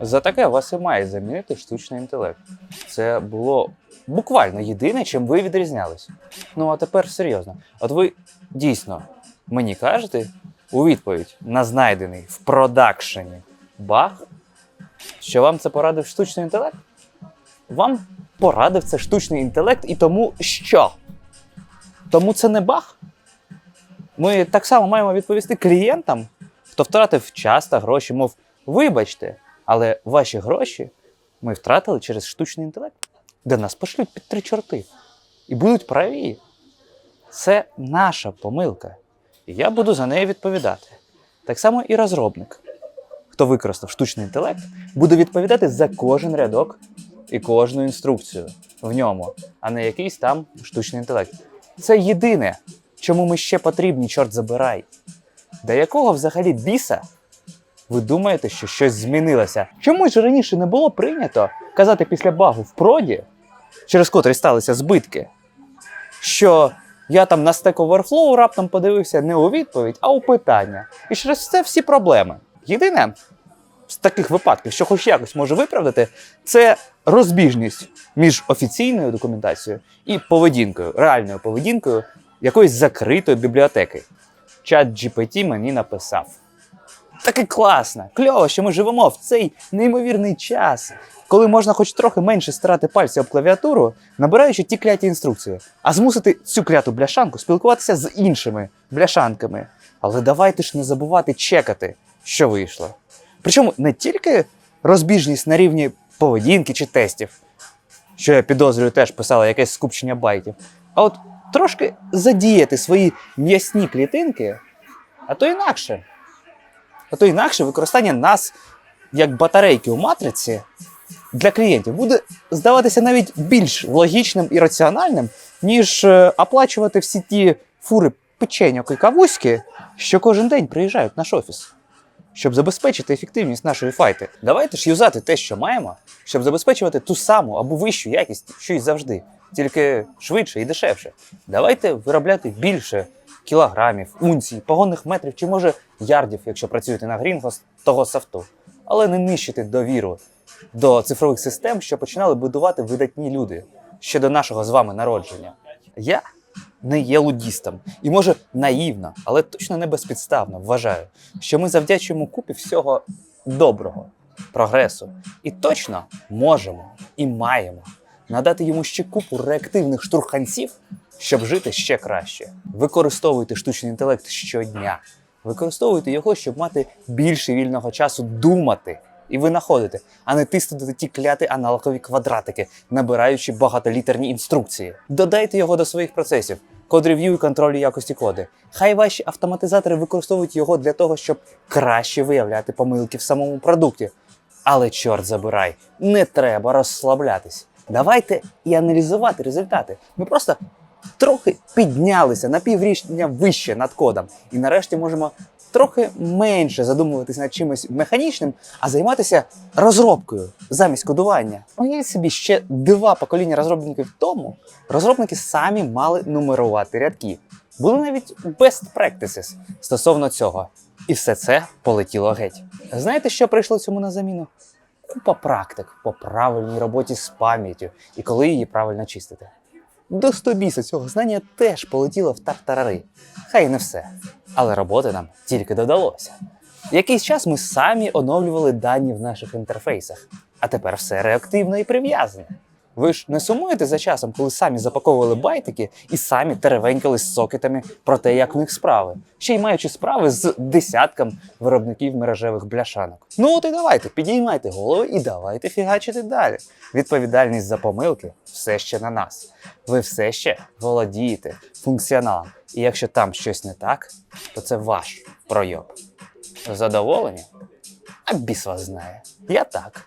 За таке вас і має замінити штучний інтелект. Це було буквально єдине, чим ви відрізнялись. Ну а тепер серйозно. От ви дійсно мені кажете у відповідь на знайдений в продакшені баг, що вам це порадив штучний інтелект? Вам порадив це штучний інтелект і тому що? Тому це не баг. Ми так само маємо відповісти клієнтам, хто втратив час та гроші, мов, вибачте, але ваші гроші ми втратили через штучний інтелект, де нас пошлють під три чорти. І будуть праві. Це наша помилка. І я буду за неї відповідати. Так само і розробник, хто використав штучний інтелект, буде відповідати за кожен рядок і кожну інструкцію в ньому, а не якийсь там штучний інтелект. Це єдине, чому ми ще потрібні, чорт забирай. До якого взагалі біса ви думаєте, що щось змінилося? Чому ж раніше не було прийнято казати після багу в проді, через котрий сталися збитки, що я там на Stack Overflow раптом подивився не у відповідь, а у питання. І через це всі проблеми. Єдине з таких випадків, що хоч якось може виправдати, це розбіжність між офіційною документацією і поведінкою, реальною поведінкою якоїсь закритої бібліотеки. Чат GPT мені написав. Таке класно, кльово, що ми живемо в цей неймовірний час, коли можна хоч трохи менше стирати пальці об клавіатуру, набираючи ті кляті інструкції, а змусити цю кляту бляшанку спілкуватися з іншими бляшанками. Але давайте ж не забувати чекати, що вийшло. Причому не тільки розбіжність на рівні поведінки чи тестів, що я підозрюю, теж писала якесь скупчення байтів, а от трошки задіяти свої м'ясні клітинки, а то інакше. А то інакше використання нас як батарейки у матриці для клієнтів буде здаватися навіть більш логічним і раціональним, ніж е, оплачувати всі ті фури печеньок і кавуськи, що кожен день приїжджають в наш офіс. Щоб забезпечити ефективність нашої файти, давайте ж юзати те, що маємо, щоб забезпечувати ту саму або вищу якість, що й завжди, тільки швидше і дешевше. Давайте виробляти більше кілограмів, унцій, погонних метрів чи може ярдів, якщо працюєте на Грінгос того софту, але не нищити довіру до цифрових систем, що починали будувати видатні люди ще до нашого з вами народження. Я не є лудістом і може наївно, але точно не безпідставно вважаю, що ми завдячуємо купі всього доброго, прогресу, і точно можемо і маємо надати йому ще купу реактивних штурханців, щоб жити ще краще. Використовуйте штучний інтелект щодня. Використовуйте його, щоб мати більше вільного часу думати і винаходити, а не тиснути ті кляті аналогові квадратики, набираючи багатолітерні інструкції. Додайте його до своїх процесів. Код рев'ю і контролю якості коди. Хай ваші автоматизатори використовують його для того, щоб краще виявляти помилки в самому продукті. Але чорт забирай, не треба розслаблятись. Давайте і аналізувати результати. Ми просто трохи піднялися на піврічня вище над кодом, і нарешті можемо трохи менше задумуватись над чимось механічним, а займатися розробкою замість кодування. Уявіть собі, ще два покоління розробників тому розробники самі мали нумерувати рядки. Були навіть best practices стосовно цього. І все це полетіло геть. Знаєте, що прийшло цьому на заміну? Купа практик по правильній роботі з пам'яттю і коли її правильно чистити. До стобіса цього знання теж полетіло в тартарари. Хай не все. Але роботи нам тільки додалося. Якийсь час ми самі оновлювали дані в наших інтерфейсах, а тепер все реактивно і прив'язане. Ви ж не сумуєте за часом, коли самі запаковували байтики і самі теревенькали з сокетами про те, як в них справи, ще й маючи справи з десятком виробників мережевих бляшанок. Ну от і давайте, підіймайте голови і давайте фігачити далі. Відповідальність за помилки все ще на нас. Ви все ще володієте функціоналом. І якщо там щось не так, то це ваш пройоб. Задоволені? А біс вас знає. Я так.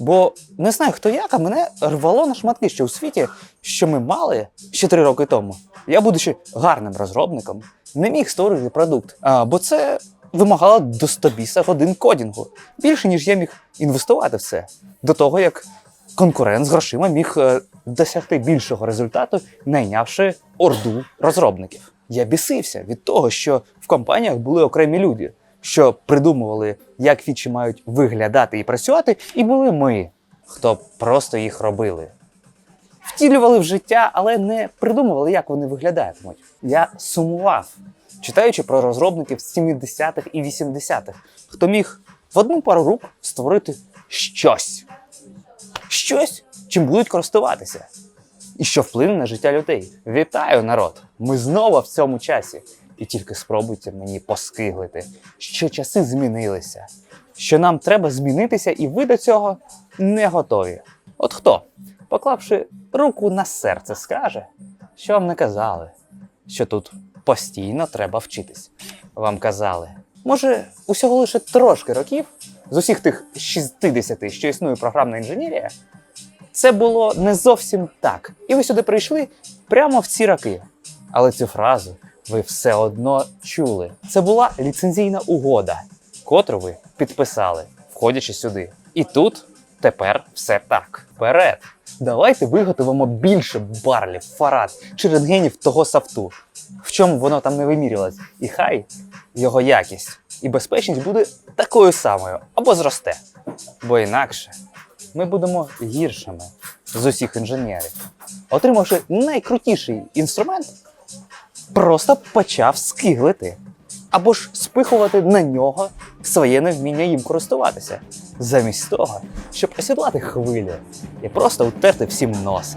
Бо не знаю, хто як, а мене рвало на шматки ще у світі, що ми мали ще три роки тому. Я, будучи гарним розробником, не міг створити продукт. А, бо це вимагало до 100 біса годин кодінгу. Більше, ніж я міг інвестувати в це. До того, як конкурент з грошима міг е, досягти більшого результату, найнявши орду розробників. Я бісився від того, що в компаніях були окремі люди, що придумували, як фічі мають виглядати і працювати, і були ми, хто просто їх робили. Втілювали в життя, але не придумували, як вони виглядатимуть. Я сумував, читаючи про розробників з 70-х і 80-х, хто міг в одну пару рук створити щось. Щось, чим будуть користуватися. І що вплине на життя людей. Вітаю, народ! Ми знову в цьому часі. І тільки спробуйте мені поскиглити, що часи змінилися, що нам треба змінитися, і ви до цього не готові. От хто, поклавши руку на серце, скаже, що вам не казали, що тут постійно треба вчитись. Вам казали, може, усього лише трошки років з усіх тих 60, що існує програмна інженерія, це було не зовсім так. І ви сюди прийшли прямо в ці роки. Але цю фразу ви все одно чули. Це була ліцензійна угода, котру ви підписали, входячи сюди. І тут тепер все так. Вперед! Давайте виготовимо більше барлів, фарад чи рентгенів того софту, в чому воно там не вимірювалось. І хай його якість і безпечність буде такою самою або зросте. Бо інакше ми будемо гіршими з усіх інженерів. Отримавши найкрутіший інструмент, просто почав скиглити. Або ж спихувати на нього своє невміння їм користуватися, замість того, щоб осідлати хвилю і просто утерти всім носа.